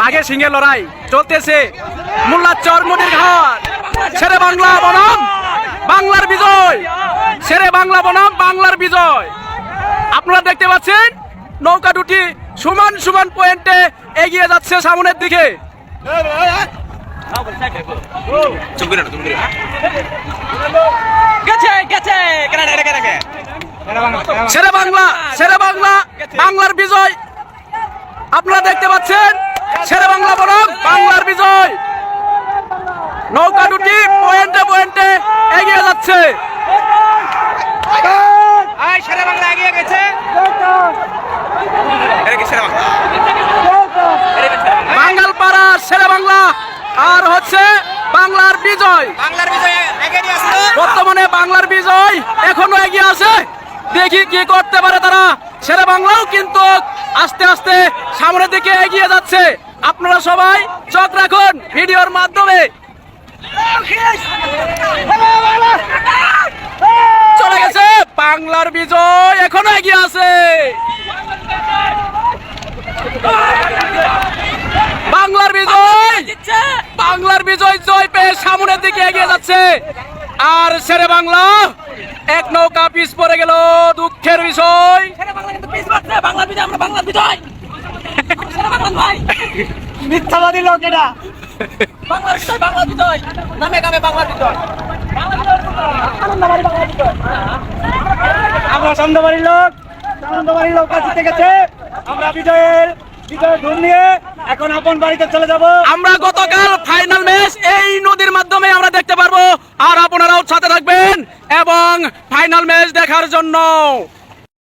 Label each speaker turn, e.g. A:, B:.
A: বাঘের সিংহে লড়াই চলতেছে। মোল্লা চরমনির ঘাট। ছেড়ে বাংলা বনাম বাংলার বিজয়। ছেড়ে বাংলা বনাম বাংলার বিজয়। আপনারা দেখতে পাচ্ছেন নৌকা দুটি সমান সমান পয়েন্টে এগিয়ে যাচ্ছে সামনের দিকে। ছেড়ে বাংলা ছেড়ে বাংলা বাংলার বিজয়। আপনারা দেখতে পাচ্ছেন ছেড়ে বাংলা বনাম বাংলার বিজয়। নৌকা দুটি পয়েন্টে পয়েন্টে এগিয়ে যাচ্ছে।
B: আয় সেরা বাংলা এগিয়ে গেছে।
A: বাঙ্গালপাড়া ছেড়ে বাংলা। আর হচ্ছে বাংলার বিজয়।
B: বাংলার বিজয়
A: বর্তমানে বাংলার বিজয় এখনও এগিয়ে আছে। দেখি কি করতে পারে তারা। ছেড়ে বাংলাও কিন্তু আস্তে আস্তে সামনের দিকে এগিয়ে যাচ্ছে। আপনারা সবাই চোখ রাখুন ভিডিওর মাধ্যমে। চলে গেছে বাংলার বিজয়, এখনও এগিয়ে আছে। বাংলার বিজয় বাংলার বিজয় জয় পেয়ে সামনের দিকে এগিয়ে যাচ্ছে। আর শেরে বাংলা, এক নৌকা পিছ পড়ে গেল দুঃখের বিষয়।
B: বাংলার বিজয় আমরা বাংলার বিজয়। ভাই।
A: মিথ্যাবাদী লোক এটা
B: বাংলার বিজয় বাংলার বিজয়। নামে গামে বাংলার বিজয়।
C: আমরা সন্ধ্যাবাড়ির লোক সন্ধ্যাবাড়ির লোক জিতে গেছে আমরা বিজয়ের এখন আপন বাড়িতে চলে যাব।
A: আমরা গতকাল ফাইনাল ম্যাচ এই নদীর মাধ্যমে আমরা দেখতে পারব। আর আপনারাও সাথে থাকবেন এবং ফাইনাল ম্যাচ দেখার জন্য।